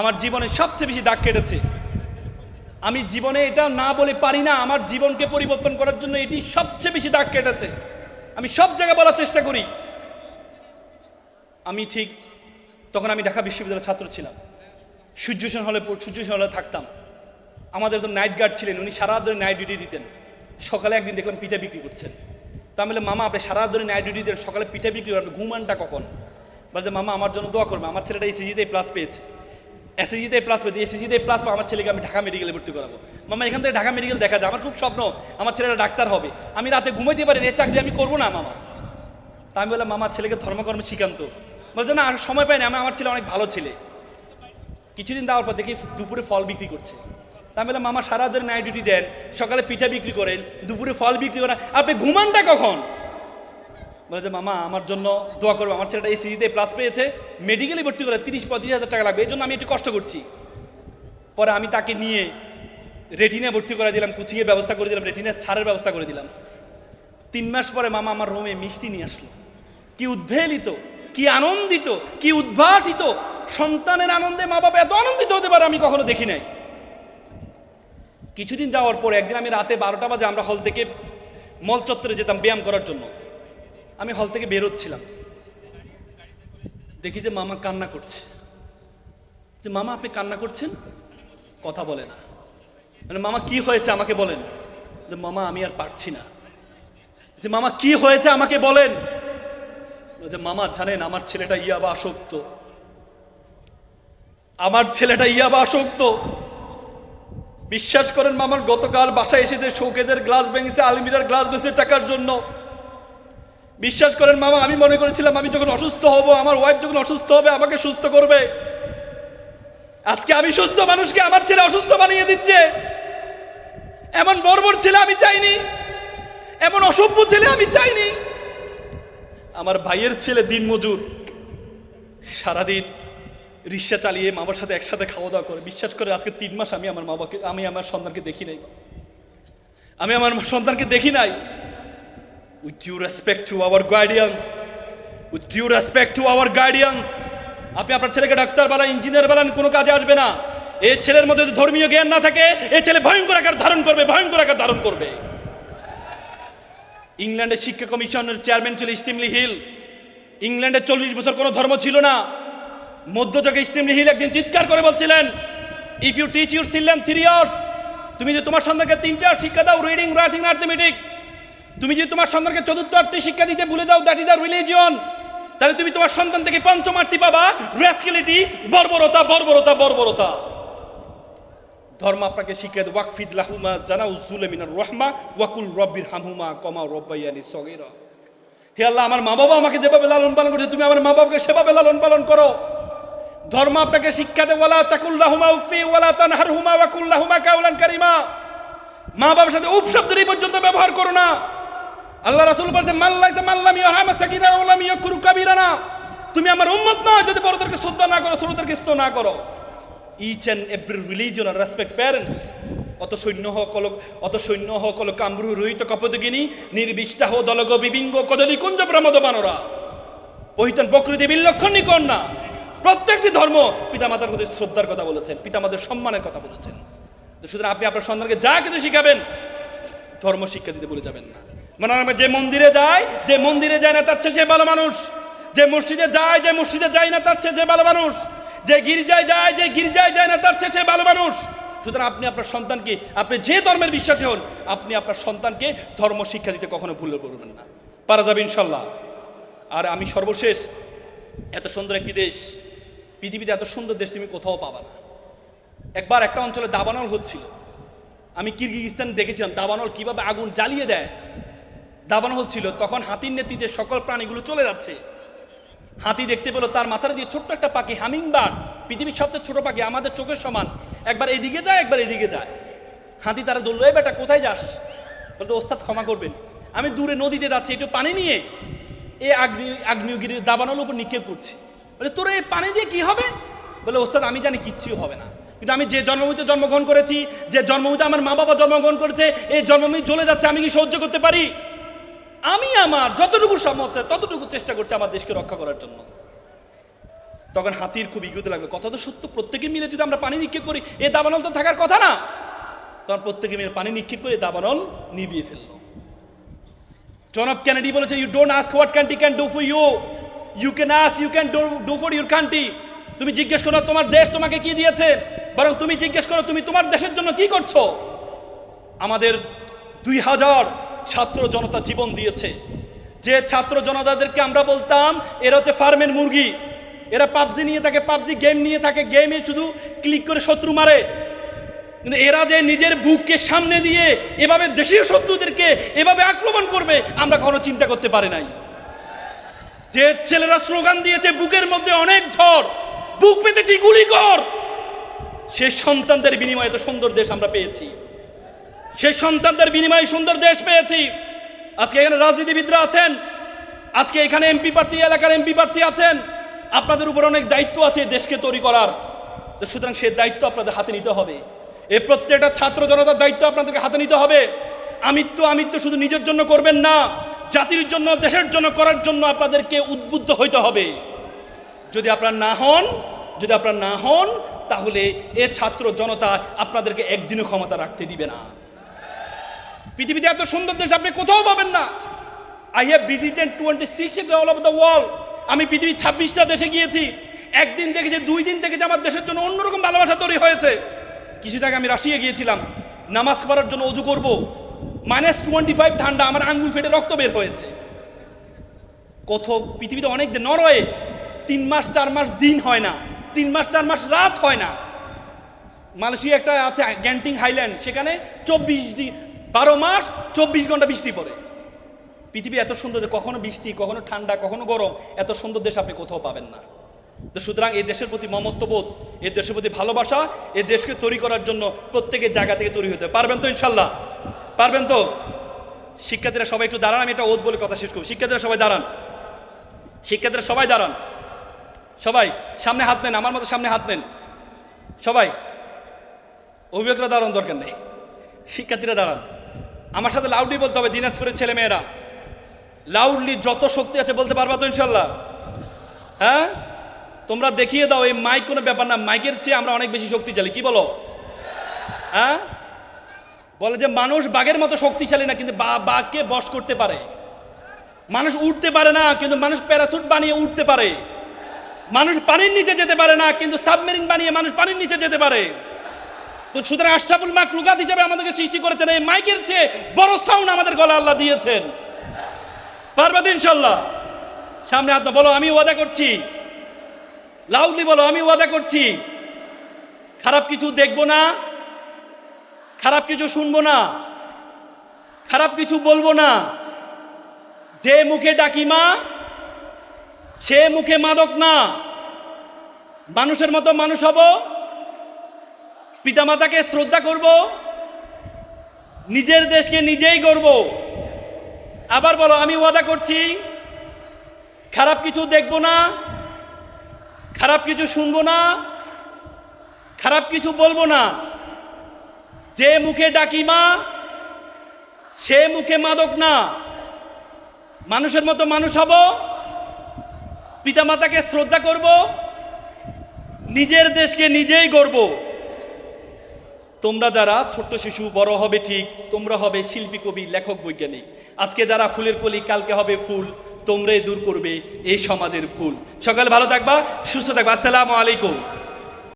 আমার জীবনে সবচেয়ে বেশি দাগ কেটেছে। আমি জীবনে এটা না বলে পারি না, আমার জীবনকে পরিবর্তন করার জন্য এটি সবচেয়ে বেশি দাগ কেটেছে। আমি সব জায়গায় বলার চেষ্টা করি। আমি ঠিক তখন আমি ঢাকা বিশ্ববিদ্যালয়ের ছাত্র ছিলাম। সূর্যসেন হলে সূর্যসেন হলে থাকতাম। আমাদের তো নাইট গার্ড ছিলেন, উনি সারা ধরে নাইট ডিউটি দিতেন। সকালে একদিন দেখলাম পিঠা বিক্রি করছেন। তা আমি মামা, আপনি সারা ধরে নাইট ডিউটি দেন সকালে পিঠা বিক্রি করেন ঘুমানটা কখন? বলছে মামা, আমার জন্য দোয়া করবে, আমার ছেলেটা এসিজিতে প্লাস পেয়েছে। এসএসজিতে প্লাস পেয়েছে এসএসজিতে প্লাস আমার ছেলেকে আমি ঢাকা মেডিকেলে ভর্তি করাবো। মামা এখান থেকে ঢাকা মেডিকেল দেখা যায়। আমার খুব স্বপ্ন, আমার ছেলেটা ডাক্তার হবে। আমি রাতে ঘুমাইতে পারি এই চাকরি আমি করব না মামা তা আমি বললাম মামা ছেলেকে ধর্মকর্মে শিখান্ত। বলছে, না আর সময় পাই না আমি আমার ছেলে অনেক ভালো ছেলে। কিছুদিন দেওয়ার পর দেখি দুপুরে ফল বিক্রি করছে। তা আমি বললাম মামা সারা দিন নাইট ডিউটি দেন, সকালে পিঠা বিক্রি করেন, দুপুরে ফল বিক্রি করেন, আপনি ঘুমানটা কখন? বলে যে, মামা, আমার জন্য দোয়া করব আমার ছেলেটা এসিজিতে প্লাস পেয়েছে। মেডিকেলে ভর্তি করে তিরিশ পঁয়ত্রিশ হাজার টাকা লাগবে। এই জন্য আমি একটু কষ্ট করছি। পরে আমি তাকে নিয়ে রেটিনে ভর্তি করে দিলাম কুচিংয়ের ব্যবস্থা করে দিলাম রেটিনের ছাড়ের ব্যবস্থা করে দিলাম। তিন মাস পরে মামা আমার রুমে মিষ্টি নিয়ে আসলো। কি উদ্ভেলিত কি আনন্দিত, কি উদ্ভাসিত। সন্তানের আনন্দে মা বাবা এত আনন্দিত হতে পারে আমি কখনো দেখি নাই। কিছুদিন যাওয়ার পরে একদিন আমি রাতে বারোটা বাজে আমরা হল থেকে মল চত্বরে যেতাম ব্যায়াম করার জন্য। আমি হল থেকে বেরোচ্ছিলাম দেখি যে মামা কান্না করছে। যে মামা, আপনি কান্না করছেন? কথা বলে না। মানে মামা, কি হয়েছে আমাকে বলেন? যে মামা, আমি আর পারছি না। যে মামা, কি হয়েছে আমাকে বলেন? যে মামা, জানেন আমার ছেলেটা ইয়াবা আসক্ত। আমার ছেলেটা ইয়াবা আসক্ত। বিশ্বাস করেন মামার, গতকাল বাসায় এসেছে শোকেজের গ্লাস ভেঙেছে, আলমিরার গ্লাস ভেঙেছে টাকার জন্য। বিশ্বাস করেন মামা, আমি মনে করেছিলাম আমি যখন অসুস্থ হব, আমার ওয়াইফ যখন অসুস্থ হবে, আমাকে সুস্থ করবে। আজকে আমি সুস্থ মানুষকে আমার ছেলে অসুস্থ বানিয়ে দিচ্ছে। এমন বর্বর ছেলে আমি চাইনি, এমন অসভ্য ছেলে আমি চাইনি। আমার ভাইয়ের ছেলে দিনমজুর, সারাদিন রিক্সা চালিয়ে মামার সাথে একসাথে খাওয়া দাওয়া করে। বিশ্বাস করে আজকে তিন মাস আমি আমার মা বাবাকে আমি আমার সন্তানকে দেখি নাই। আমি আমার সন্তানকে দেখি নাই। With due respect to our guardians with due respect to our guardians আপনি আপনার ছেলেকে ডাক্তার বানান, ইঞ্জিনিয়ার বানান, কোনো কাজে আসবে না। এই ছেলের মধ্যে যদি ধর্মীয় জ্ঞান না থাকে এই ছেলে ভয়ঙ্কর আকার ধারণ করবে, ভয়ঙ্কর আকার ধারণ করবে। ইংল্যান্ডের শিক্ষা কমিশনের চেয়ারম্যান ছিল স্টিমলি হিল। ইংল্যান্ডে চল্লিশ বছর কোনো ধর্ম ছিল না। মধ্যযুগে স্টিমলি হিল একদিন চিৎকার করে বলছিলেন if you teach your children three years তুমি যে তোমার সন্তানকে তিনটা শিক্ষা দাও রিডিং রাইটিং আর্থমেটিক তুমি যদি তোমার সন্তানকে চতুর্থ আটটি শিক্ষা দিতে ভুলে যাও দ্যাট ইজ আ রিলিজিয়ন তাহলে তুমি তোমার সন্তান থেকে পঞ্চম আটটি পাবা রেসকিলিটি বর্বরতা বর্বরতা বর্বরতা। ধর্ম আপনাকে শিক্ষা দেয় ওয়াকফিদ লাহুমা জানাউ জুলেমিনার রহমা, ওয়াকুল রব্বির হামহুমা কমা রব্বাইয়ানি সগীরা। হে আল্লাহ, আমার মা বাবা আমাকে যেভাবে লালন পালন করছে, তুমি আমার মা বাবাকে সেভাবে লালন পালন করো। ধর্ম আপনাকে শিক্ষা দেয় ওয়ালা তাকুল্লাহুমা উফি ওয়ালা তানহারহুমা ওয়াকুল্লাহুমা কাউলান কারিমা। মা বাবার সাথে উপ শব্দটি পর্যন্ত ব্যবহার করো না। আল্লাহ রাসূল বলছেন মাল্লাইসা মাল্লাম ইয়ারহামা সাকিরা ওয়ালাম ইয়াকুরু কাবীরানা। তুমি আমার উম্মত না যদি বড়দেরকে শ্রদ্ধা না করো, ছোটদেরকে স্তব না করো। ইচ অ্যান্ড এভরি রিলিজন আর রেসপেক্ট প্যারেন্টস অত সৈন্য সকল অত সৈন্য সকল কামরু রহিত কপদগিনী নির্বিষ্টাহ দলগ বিবিঙ্গ কদলি কুঞ্জ প্রমদ বানরা পহিতন প্রকৃতি বিলক্ষণী কন্যা প্রত্যেকটি ধর্ম পিতামাতার প্রতি শ্রদ্ধার কথা বলেছেন, পিতামাতার সম্মানের কথা বলেছেন। সুতরাং আপনি আপনার সন্তানকে যা কিছু শিখাবেন, ধর্ম শিক্ষা দিতে বলে যাবেন না। মানে যে মন্দিরে যায়, যে মন্দিরে যায় না, তার চেয়ে যে ভালো মানুষ। যে মসজিদে যায়, যে মসজিদে যায় না, তার চেয়ে যে ভালো মানুষ। যে গির্জায় যায়, যে গির্জায় যায় না, তার চেয়ে ভালো মানুষ। সুতরাং আপনি আপনার সন্তানকে, আপনি যে ধর্মের বিশ্বাসী হন, আপনি আপনার সন্তানকে ধর্ম শিক্ষা দিতে কখনো ভুলে করবেন না। পারা যাবে ইনশাল্লাহ। আর আমি সর্বশেষ, এত সুন্দর একটি দেশ, পৃথিবীতে এত সুন্দর দেশ তুমি কোথাও পাবা না। একবার একটা অঞ্চলে দাবানল হচ্ছিল। আমি কিরগিজস্তান দেখেছিলাম, দাবানল কীভাবে আগুন জ্বালিয়ে দেয় দাবানল ছিল তখন হাতির নেতৃত্বে সকল প্রাণীগুলো চলে যাচ্ছে। হাতি দেখতে পেল তার মাথার দিয়ে ছোট্ট একটা পাখি, হামিংবার্ড। পৃথিবীর সবচেয়ে ছোট পাখি, আমাদের চোখের সমান। একবার এদিকে যায়, একবার এদিকে যায়। হাতি তারা ধরলো এই বেটা, কোথায় যাস? বলতো ওস্তাদ, ক্ষমা করবেন। আমি দূরে নদীতে যাচ্ছি, একটু পানি নিয়ে। এ আগ্নি, আগ্নেয়গিরির দাবানল উপর নিক্ষেপ করছি। বলে, তোর এই পানি দিয়ে কি হবে? বলে, ওস্তাদ, আমি জানি কিচ্ছু হবে না। কিন্তু আমি যে জন্মভূমিতে জন্মগ্রহণ করেছি, যে জন্মভূমিতে আমার মা বাবা জন্মগ্রহণ করেছে, এই জন্মভূমি চলে যাচ্ছে, আমি কি সহ্য করতে পারি? আমি আমার যতটুকু সামর্থ্য, ততটুকু চেষ্টা করছি আমার দেশকে রক্ষা করার জন্য। তখন হাতির খুব ইগুতে লাগবে। কথা তো সত্য, প্রত্যেকে মিলে যদি আমরা পানি নিক্ষেপ করি, এ দাবানল তো থাকার কথা না। তখন প্রত্যেকে মিলে পানি নিক্ষেপ করে দাবানল নিভিয়ে ফেলল। জন অফ ক্যানেডি বলেছে you don't ask what country can do for you you can ask you can do for your country তুমি জিজ্ঞেস করো, তোমার দেশ তোমাকে কি দিয়েছে? বরং তুমি জিজ্ঞেস করো, তুমি তোমার দেশের জন্য কি করছ? আমাদের দুই হাজার ছাত্র জনতা জীবন দিয়েছে। যে ছাত্র জনতাদেরকে আমরা বলতাম, এরা হচ্ছে ফার্মের মুরগি। এরা পাবজি নিয়ে থাকে, পাবজি গেম নিয়ে থাকে গেমে শুধু ক্লিক করে শত্রু মারে। কিন্তু এরা যে নিজের বুককে সামনে দিয়ে এভাবে দেশীয় শত্রুদেরকে এভাবে আক্রমণ করবে, আমরা কখনো চিন্তা করতে পারি নাই। যে ছেলেরা স্লোগান দিয়েছে, বুকের মধ্যে অনেক ঝড়, বুক পেতেছি গুলি কর। সে সন্তানদের বিনিময়ে এত সুন্দর দেশ আমরা পেয়েছি। সেই সন্তানদের বিনিময়ে সুন্দর দেশ পেয়েছি। আজকে এখানে রাজনীতিবিদরা আছেন। আজকে এখানে এমপি প্রার্থী, এলাকার এমপি প্রার্থী আছেন। আপনাদের উপর অনেক দায়িত্ব আছে দেশকে তৈরি করার। সুতরাং সে দায়িত্ব আপনাদের হাতে নিতে হবে। এ প্রত্যেকটা ছাত্র জনতার দায়িত্ব আপনাদেরকে হাতে নিতে হবে। আমিত্ব আমিত্ব শুধু নিজের জন্য করবেন না, জাতির জন্য, দেশের জন্য, করার জন্য আপনাদেরকে উদ্বুদ্ধ হইতে হবে। যদি আপনারা না হন, যদি আপনারা না হন, তাহলে এ ছাত্র জনতা আপনাদেরকে একদিনও ক্ষমতা রাখতে দিবে না। পৃথিবীতে এত সুন্দর দেশ আপনি কোথাও পাবেন না। I have visited twenty six all over the world আমি পৃথিবীর ছাব্বিশটা দেশে গিয়েছি। একদিন দেখেছি, দুই দিন দেখেছি আমার দেশের জন্য অন্যরকম ভালোবাসা তৈরি হয়েছে। কিছুদিন আগে আমি রাশিয়া গিয়েছিলাম। নামাজ পড়ার জন্য অজু করব। মাইনাস টোয়েন্টি ফাইভ ঠান্ডা, আমার আঙ্গুল ফেটে রক্ত বের হয়েছে। কত পৃথিবীতে অনেক নরওয়ে তিন মাস, চার মাস দিন হয় না। তিন মাস, চার মাস রাত হয় না। মালয়েশিয়া একটা আছে, গ্যান্টিং হাইল্যান্ড। সেখানে চব্বিশ দিন বারো মাস চব্বিশ ঘণ্টা বৃষ্টি পড়ে। পৃথিবী এত সুন্দর কখনো বৃষ্টি, কখনো ঠান্ডা, কখনো গরম, এত সুন্দর দেশ আপনি কোথাও পাবেন না। তো সুতরাং এই দেশের প্রতি মমত্ববোধ, এই দেশের প্রতি ভালোবাসা, এই দেশকে তৈরি করার জন্য প্রত্যেকের জায়গা থেকে তৈরি হতে পারবেন তো ইনশাল্লাহ? পারবেন তো? শিক্ষার্থীরা সবাই একটু দাঁড়ান, আমি এটা ওদ বলে কথা শেষ করব। শিক্ষার্থীরা সবাই দাঁড়ান। শিক্ষার্থীরা সবাই দাঁড়ান। সবাই, সামনে হাত নেন, আমার মতো সামনে হাত নেন। সবাই, অভিভাবকরা দাঁড়ান দরকার নেই। শিক্ষার্থীরা দাঁড়ান। আমার সাথে লাউডলি বলতে হবে, দিনাজপুরের ছেলে মেয়েরা লাউডলি যত শক্তি আছে বলতে পারবা তো ইনশাল্লাহ হ্যাঁ? তোমরা দেখিয়ে দাও, এই মাইক কোনো ব্যাপার না মাইকের চেয়ে আমরা অনেক বেশি শক্তিশালী, কি বলো? হ্যাঁ? বলে যে মানুষ বাঘের মতো শক্তিশালী না, কিন্তু বাঘকে বশ করতে পারে। মানুষ উঠতে পারে না, কিন্তু মানুষ প্যারাসুট বানিয়ে উঠতে পারে। মানুষ পানির নিচে যেতে পারে না, কিন্তু সাবমেরিন বানিয়ে মানুষ পানির নিচে যেতে পারে। তো সুতরাং আশরাফুল মাক লুকাত হিসাবে আমাদেরকে সৃষ্টি করেছেন, এই মাইকের চেয়ে বড় সাউন্ড আমাদের গলা আল্লাহ দিয়েছেন। পারবে তো ইনশাল্লাহ? সামনে হাত বলো, আমি ওয়াদা করছি। লাউডলি বলো, আমি ওয়াদা করছি। খারাপ কিছু দেখব না, খারাপ কিছু শুনব না, খারাপ কিছু বলব না। যে মুখে ডাকি মা, সে মুখে মাদক না। মানুষের মতো মানুষ হব পিতামাতাকে শ্রদ্ধা করব, নিজের দেশকে নিজেই গর্ব আবার বলো, আমি ওয়াদা করছি, খারাপ কিছু দেখব না, খারাপ কিছু শুনব না, খারাপ কিছু বলব না। যে মুখে ডাকি মা, সে মুখে মাদক না। মানুষের মতো মানুষ হব, পিতামাতাকে শ্রদ্ধা করব, নিজের দেশকে নিজেই গর্ব তোমরা যারা ছোট্ট শিশু, বড় হবে ঠিক, তোমরা হবে শিল্পী, কবি, লেখক, বৈজ্ঞানিক। আজকে যারা ফুলের কলি, কালকে হবে ফুল, তোমরাই দূর করবে এই সমাজের ফুল। সকালে ভালো থাকবা, সুস্থ থাকবা। আসসালামু আলাইকুম।